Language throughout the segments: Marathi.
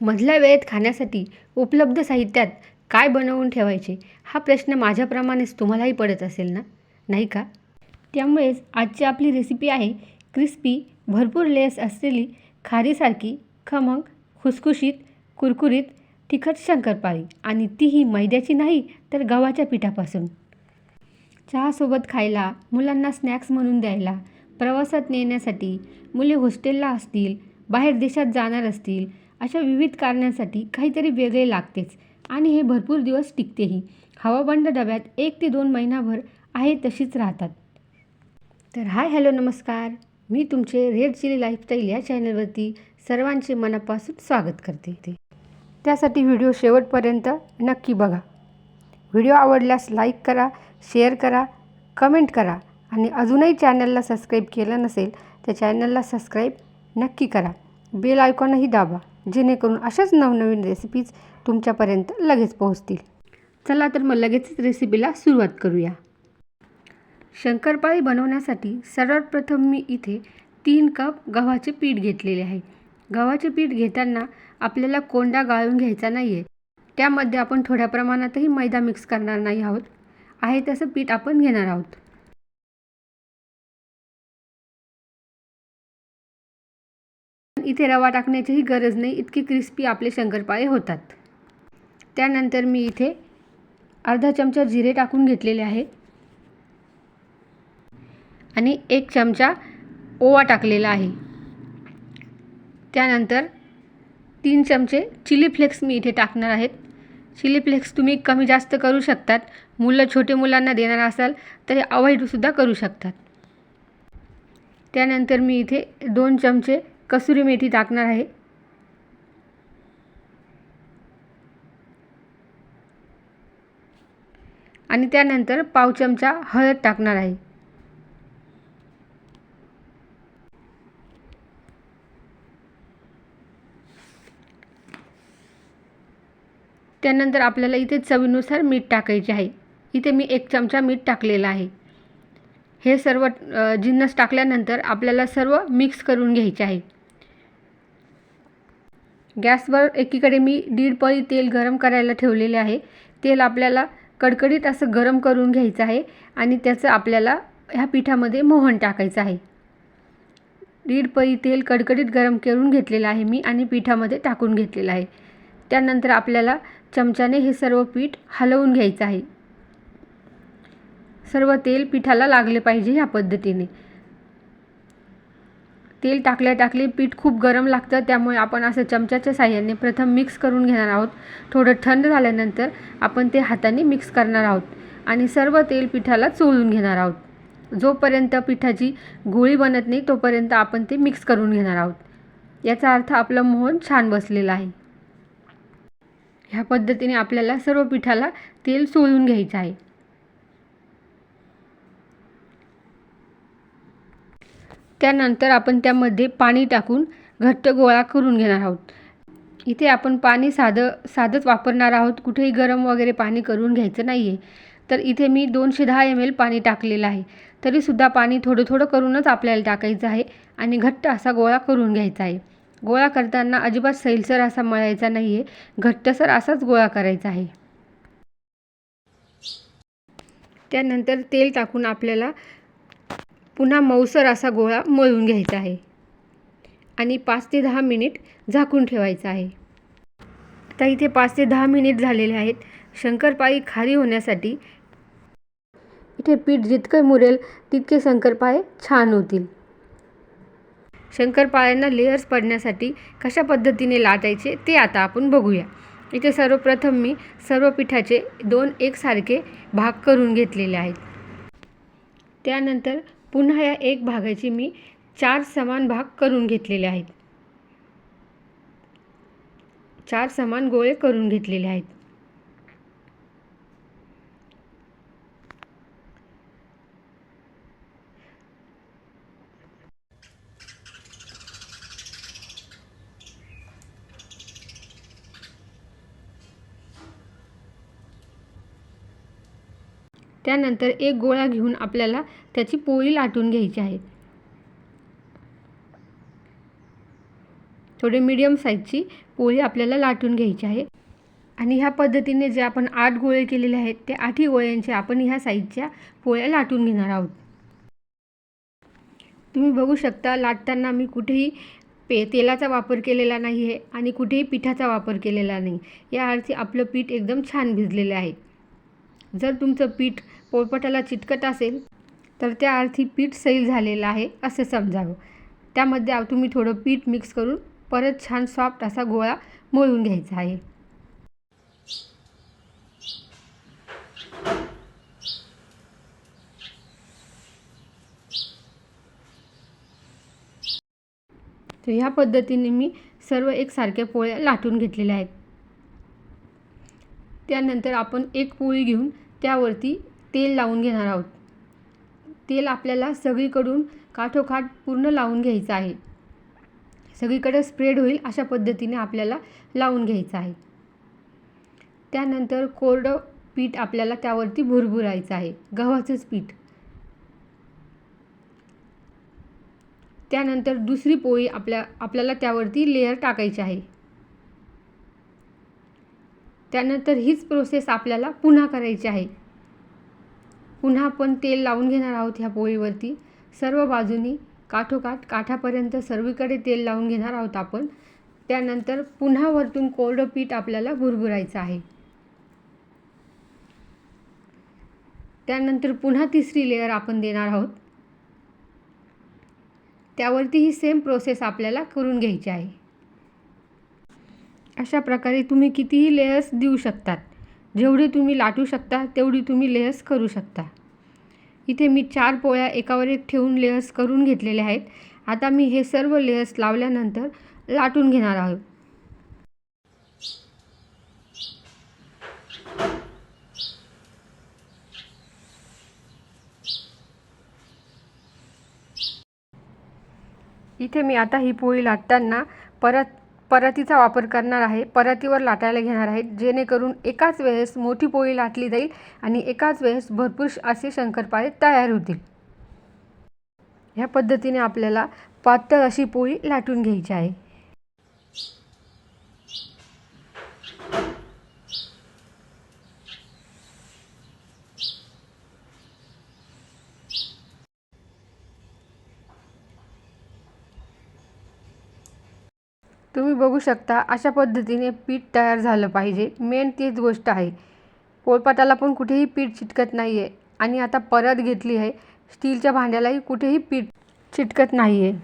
मधल्या वेळेत खाण्यासाठी उपलब्ध साहित्यात काय बनवून ठेवायचे हा प्रश्न माझ्याप्रमाणेच तुम्हालाही पडत असेल ना? नाही का? त्यामुळेच आजची आपली रेसिपी आहे क्रिस्पी भरपूर लेस असलेली खारीसारखी खमंग खुसखुशीत कुरकुरीत तिखट शंकरपाळी आणि तीही मैद्याची नाही तर गव्हाच्या पिठापासून. चहासोबत खायला मुलांना स्नॅक्स म्हणून द्यायला प्रवासात नेण्यासाठी मुले हॉस्टेलला असतील बाहेर देशात जाणार असतील अशा विविध कारणांसाठी काहीतरी वेगळे लागतेच. आणि हे भरपूर दिवस टिकतेही. हवाबंद डब्यात एक ते दोन महिनाभर आहे तशीच राहतात. तर हाय हॅलो नमस्कार. मी तुमचे रेड चिली लाईफस्टाईल या चॅनलवरती सर्वांचे मनापासून स्वागत करते. त्यासाठी व्हिडिओ शेवटपर्यंत नक्की बघा. व्हिडिओ आवडल्यास लाईक करा शेअर करा कमेंट करा आणि अजूनही चॅनलला सबस्क्राईब केलं नसेल तर चॅनलला सबस्क्राईब नक्की करा. बेल आयकॉनही दाबा. जेणेकरून अशाच नवनवीन रेसिपीज तुमच्यापर्यंत लगेच पोहोचतील. चला तर मग लगेचच रेसिपीला सुरुवात करूया. शंकरपाळी बनवण्यासाठी सर्वात प्रथम मी इथे तीन कप गव्हाचे पीठ घेतलेले आहे. गव्हाचे पीठ घेताना आपल्याला कोंडा गाळून घ्यायचा नाही आहे त्यामध्ये आपण थोड्या प्रमाणातही मैदा मिक्स करणार नाही आहोत. आहे तसं पीठ आपण घेणार आहोत. इथे रवा टाकण्याचीही गरज नाही इतके क्रिस्पी आपले शंकरपाळे होतात. त्यानंतर मी इथे अर्धा चमचा जिरे टाकून घेतलेले आहे. आणि एक चमचा ओवा टाकलेला आहे. त्यानंतर तीन चमचे चिली फ्लेक्स मी इथे टाकणार आहेत चिली फ्लेक्स तुम्ही कमी जास्त करू शकतात. मुलं छोटे मुलांना देणार असाल तरी अवॉइडसुद्धा करू शकतात. त्यानंतर मी इथे दोन चमचे कसुरी मेथी टाकणार आहे. आणि त्यानंतर पाव चमचा हळद टाकणार आहे. त्यानंतर आपल्याला इथे चवीनुसार मीठ टाकायचे आहे. इथे मी एक चमचा मीठ टाकलेला आहे. हे सर्व जिन्नस टाकल्यानंतर आपल्याला सर्व मिक्स करून घ्यायचे आहे. गॅसवर एकीकडे मी दीड पळी तेल गरम करायला ठेवलेले आहे. तेल आपल्याला कडकडीत असं गरम करून घ्यायचं आहे आणि त्याचं आपल्याला ह्या पिठामध्ये मोहन टाकायचं आहे. दीड पळी तेल कडकडीत गरम करून घेतलेलं आहे मी आणि पिठामध्ये टाकून घेतलेलं आहे. त्यानंतर आपल्याला चमच्याने हे सर्व पीठ हलवून घ्यायचं आहे. सर्व तेल पिठाला लागले पाहिजे ह्या पद्धतीने. तेल टाकल्या टाकले पीठ खूप गरम लागतं त्यामुळे आपण असं चमच्याच्या साह्याने प्रथम मिक्स करून घेणार आहोत. थोडं थंड झाल्यानंतर आपण ते हाताने मिक्स करणार आहोत आणि सर्व तेल पिठाला चोळून घेणार आहोत. जोपर्यंत पिठाची गोळी बनत नाही तोपर्यंत आपण ते मिक्स करून घेणार आहोत. याचा अर्थ आपलं मोहन छान बसलेलं आहे. ह्या पद्धतीने आपल्याला सर्व पिठाला तेल चोळून घ्यायचं आहे. त्यानंतर आपण त्यामध्ये पाणी टाकून घट्ट गोळा करून घेणार आहोत. इथे आपण पाणी साधं साधंच वापरणार आहोत. कुठेही गरम वगैरे पाणी करून घ्यायचं नाही आहे तर इथे मी दोनशे दहा एम एल पाणी टाकलेलं आहे. तरीसुद्धा पाणी थोडं थोडं करूनच आपल्याला टाकायचं आहे आणि घट्ट असा गोळा करून घ्यायचा आहे. गोळा करताना अजिबात सैलसर असा मळायचा नाही आहे घट्टसर असाच गोळा करायचा आहे. त्यानंतर तेल टाकून आपल्याला पुन्हा मऊसर असा गोळा मळून घ्यायचा आहे. आणि पाच ते दहा मिनिट झाकून ठेवायचं आहे. आता इथे पाच ते दहा मिनिट झालेले आहेत. शंकरपाळी खारी होण्यासाठी इथे पीठ जितकं मुरेल तितके शंकरपाळे छान होतील. शंकरपाळ्यांना लेअर्स पडण्यासाठी कशा पद्धतीने लाटायचे ते आता आपण बघूया. इथे सर्वप्रथम मी सर्व पिठाचे दोन एकसारखे भाग करून घेतलेले आहेत. त्यानंतर पुन्हा या एक भागाचे मी चार समान भाग करून घेतलेले आहेत. चार समान गोळे करून घेतलेले आहेत. त्यानंतर एक गोळा घेऊन आपल्याला त्याची पोळी लाटून घ्यायची आहे. थोडी थोडे मीडियम साईजची पोळी आपल्याला लाटून घ्यायची आहे. आणि ह्या पद्धतीने जे आपण आठ गोळे केलेले आहेत ते आठही गोळ्यांचे आपण ह्या साईजच्या पोळ्या लाटून घेणार आहोत. तुम्ही बघू शकता लाटताना मी कुठेही पे तेलाचा वापर केलेला नाही आहे आणि कुठेही पिठाचा वापर केलेला नाही. या अर्थी आपलं पीठ एकदम छान भिजलेलं आहे. जर तुमचं पीठ पोळपटाला चिटकट असेल तर त्या अर्थी पीठ सैल झालेलं आहे असे समजावं. त्यामध्ये तुम्ही थोडं पीठ मिक्स करून परत छान सॉफ्ट असा गोळा मळून घ्यायचा आहे. तर ह्या पद्धतीने मी सर्व एकसारख्या पोळ्या लाटून घेतलेल्या आहेत. त्यानंतर आपण एक पोळी घेऊन त्यावरती तेल लावून घेणार आहोत. तेल आपल्याला सगळीकडून काठोकाठ पूर्ण लावून घ्यायचं आहे. सगळीकडे स्प्रेड होईल अशा पद्धतीने आपल्याला लावून घ्यायचं आहे. त्यानंतर कोरडं पीठ आपल्याला त्यावरती भुरभुरायचं आहे. गव्हाचंच पीठ. त्यानंतर दुसरी पोळी आपल्या आपल्याला त्यावरती लेअर टाकायची आहे. त्यानंतर हीच प्रोसेस आपल्याला पुन्हा करायची आहे. पुन्हा आपण तेल लावून घेणार आहोत ह्या पोळीवरती. सर्व बाजूनी काठोकाठ काठापर्यंत सर्वीकडे तेल लावून घेणार आहोत आपण. त्यानंतर पुन्हा वरतून कोरडं पीठ आपल्याला भुरभुरायचं आहे. त्यानंतर पुन्हा तिसरी लेअर आपण देणार आहोत. त्यावरती ही सेम प्रोसेस आपल्याला करून घ्यायची आहे. अशा प्रकारे तुम्ही कितीही लेयर्स देऊ शकतात. जेवढी तुम्ही लाटू शकता तेवढी तुम्ही लेयर्स करू शकता. इथे मी चार पोळ्या एकावर एक ठेवून लेयर्स करून घेतलेल्या आहेत. आता मी हे सर्व लेयर्स लावल्यानंतर लाटून घेणार आहोत. इथे मी आता ही पोळी लाटताना परत परातीचा वापर करणार आहे परातीवर लाटायला घेणार आहे जेणेकरून एकाच वेळेस मोठी पोळी लाटली जाईल आणि एकाच वेळेस भरपूर असे शंकरपाळे तयार होतील. ह्या पद्धतीने आपल्याला पातळ अशी पोळी लाटून घ्यायची आहे. तुम्ही बघू शकता अशा पद्धतीने पीठ तयार झालं पाहिजे. मेन तीच गोष्ट आहे. पोळपाटाला पण कुठेही पीठ चिटकत नाही आहे आणि आता परत घेतली आहे. स्टीलच्या भांड्यालाही कुठेही पीठ चिटकत नाही आहे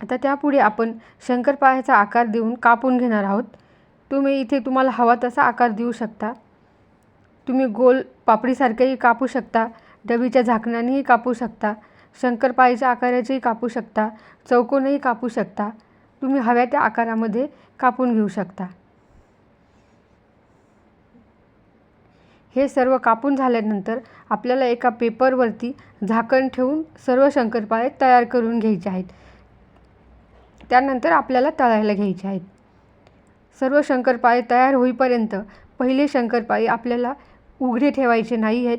आता त्यापुढे आपण शंकरपाळ्याचा आकार देऊन कापून घेणार आहोत. तुम्ही इथे तुम्हाला हवा तसा आकार देऊ शकता. तुम्ही गोल पापडीसारखेही कापू शकता डबीच्या झाकणानेही कापू शकता शंकरपाळीच्या आकाराचेही कापू शकता चौकोनही कापू शकता. तुम्ही हव्या त्या आकारामध्ये कापून घेऊ शकता. हे सर्व कापून झाल्यानंतर आपल्याला एका पेपरवरती झाकण ठेवून सर्व शंकरपाळे तयार करून घ्यायचे आहेत. त्यानंतर आपल्याला तळायला घ्यायचे आहेत. सर्व शंकरपाळे तयार होईपर्यंत पहिले शंकरपाळी आपल्याला उघडे ठेवायचे नाही आहेत.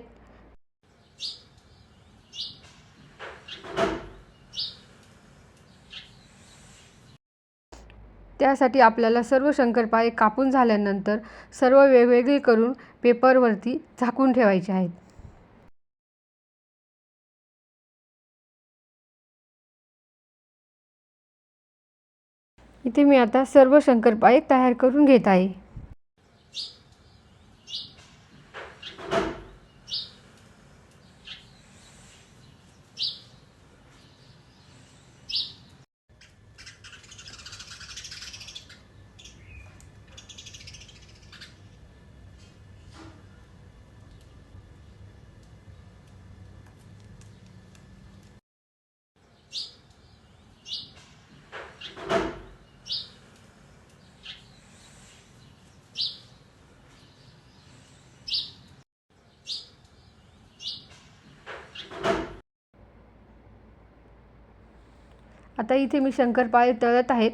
त्यासाठी आपल्याला सर्व शंकरपाळे कापून झाल्यानंतर सर्व वेगवेगळे करून पेपरवरती झाकून ठेवायचे आहेत. इथे मी आता सर्व शंकरपाळे तयार करून घेत आहे. आता इथे मी शंकरपाळे तळत आहेत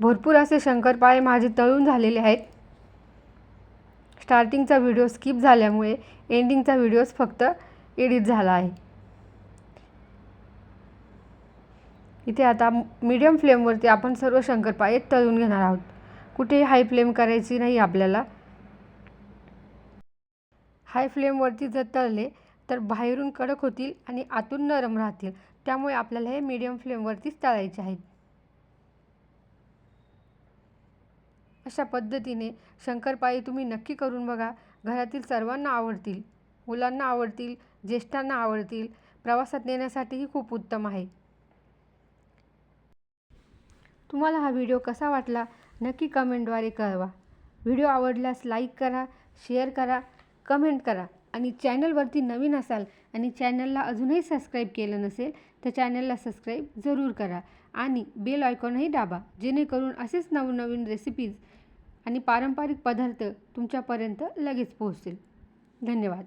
भरपूर असे शंकरपाळे माझे तळून झालेले आहेत. स्टार्टिंगचा व्हिडिओ स्किप झाल्यामुळे एंडिंगचा व्हिडिओज फक्त एडिट झाला आहे. इथे आता मीडियम फ्लेमवरती आपण सर्व शंकरपाळे तळून घेणार आहोत. कुठेही हाय फ्लेम करायची नाही आपल्याला. हाय फ्लेमवरती जर तळले तर बाहेरून कडक होतील आणि आतून नरम राहतील. त्यामुळे आपल्याला हे मीडियम फ्लेमवरतीच तळायचे आहेत. अशा पद्धतीने शंकरपाळी तुम्ही नक्की करून बघा. घरातील सर्वांना आवडतील मुलांना आवडतील ज्येष्ठांना आवडतील. प्रवासात नेण्यासाठीही खूप उत्तम आहे. तुम्हाला हा व्हिडिओ कसा वाटला? नक्की कमेंटद्वारे कळवा. व्हिडिओ आवडल्यास लाईक करा शेअर करा कमेंट करा. आणि चॅनलवरती नवीन असाल आणि चॅनलला अजूनही सबस्क्राईब केलं नसेल तर चॅनलला सबस्क्राईब जरूर करा आणि बेल आयकॉनही दाबा जेणेकरून असेच नवनवीन रेसिपीज आणि पारंपरिक पदार्थ तुमच्यापर्यंत लगेच पोहोचतील. धन्यवाद.